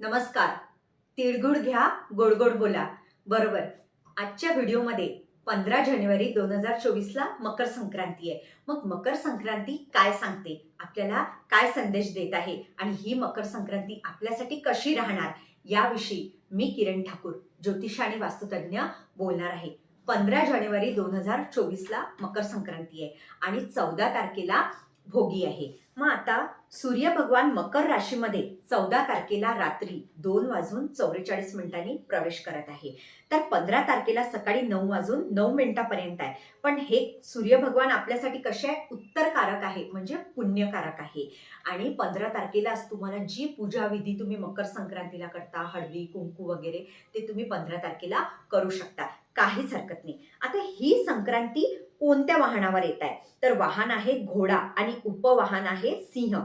नमस्कार. तिळगुळ घ्या गोडगोड बोला. बरोबर. आजच्या व्हिडिओमध्ये पंधरा जानेवारी दोन हजार चोवीसला मकर संक्रांती आहे. मग मकर संक्रांती काय सांगते? आपल्याला काय संदेश देत आहे? आणि ही मकर संक्रांती आपल्यासाठी कशी राहणार? याविषयी मी किरण ठाकूर ज्योतिष आणि वास्तुतज्ञ बोलणार आहे. पंधरा जानेवारी दोन हजार चोवीसला मकर संक्रांती आहे आणि चौदा तारखेला भोगी आहे. मग आता सूर्य भगवान मकर राशीमध्ये चौदा तारखेला रात्री दोन वाजून चौवेचाळीस मिनिटांनी प्रवेश करत आहे. तर पंधरा तारखेला सकाळी नऊ वाजून नऊ मिनिटापर्यंत आहे. पण हे सूर्य भगवान आपल्यासाठी कसे आहे? उत्तरकारक आहे म्हणजे पुण्यकारक आहे. आणि पंधरा तारखेला तुम्हाला जी पूजा विधी तुम्ही मकर संक्रांतीला करता हळदी कुंकू वगैरे ते तुम्ही पंधरा तारखेला करू शकता. काहीच हरकत नाही. आता ही संक्रांती कोणत्या वाहनावर येत आहे? तर वाहन आहे घोडा आणि उपवाहन आहे सिंह.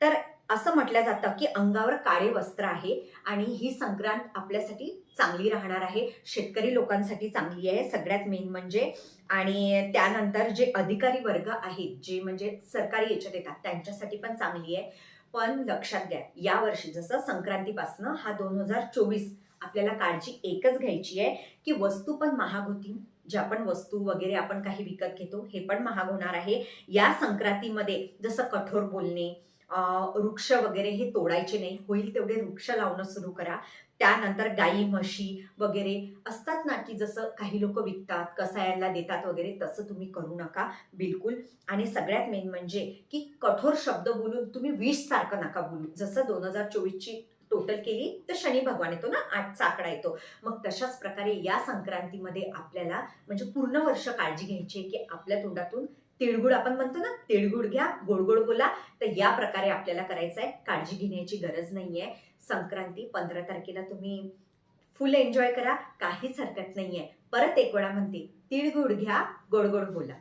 तर असं म्हटलं जातं की अंगावर काळे वस्त्र आहे आणि ही संक्रांत आपल्यासाठी चांगली राहणार आहे. शेतकरी लोकांसाठी चांगली आहे सगळ्यात मेन म्हणजे. आणि त्यानंतर जे अधिकारी वर्ग आहेत जे म्हणजे सरकारी याच्यात येतात त्यांच्यासाठी पण चांगली आहे. पण लक्षात घ्या यावर्षी जसं संक्रांतीपासनं हा दोन हजार चोवीस आपल्याला काळजी एकच घ्यायची आहे की वस्तू पण महाग होतील ज्या पण वस्तू वगैरे आपण काही विकत घेतो हे पण महाग होणार आहे. या संक्रांतीमध्ये जसं कठोर बोलणे वृक्ष वगैरे हे तोडायचे नाही. होईल तेवढे वृक्ष लावणं सुरू करा. त्यानंतर गाई म्हशी वगैरे असतात ना की जसं काही लोक विकतात कसायांना देतात वगैरे तसं तुम्ही करू नका. बिलकुल. आणि सगळ्यात मेन म्हणजे की कठोर शब्द बोलून तुम्ही विष सारखं नका बोलू. जसं दोन हजार चोवीसची टोटल केली तर शनी भगवान येतो ना आठचा आकडा येतो. मग तशाच प्रकारे या संक्रांतीमध्ये आपल्याला म्हणजे पूर्ण वर्ष काळजी घ्यायची आहे की आपल्या तोंडातून तिळगुळ आपण म्हणतो ना तिळगुळ घ्या गोडगोड बोला. तर या प्रकारे आपल्याला करायचं आहे काळजी घेण्याची गरज नाही आहे संक्रांती पंधरा तारखेला तुम्ही फुल एन्जॉय करा. काहीच हरकत नाही आहे परत एक वेळा म्हणते तिळगुळ घ्या गोडगोड बोला.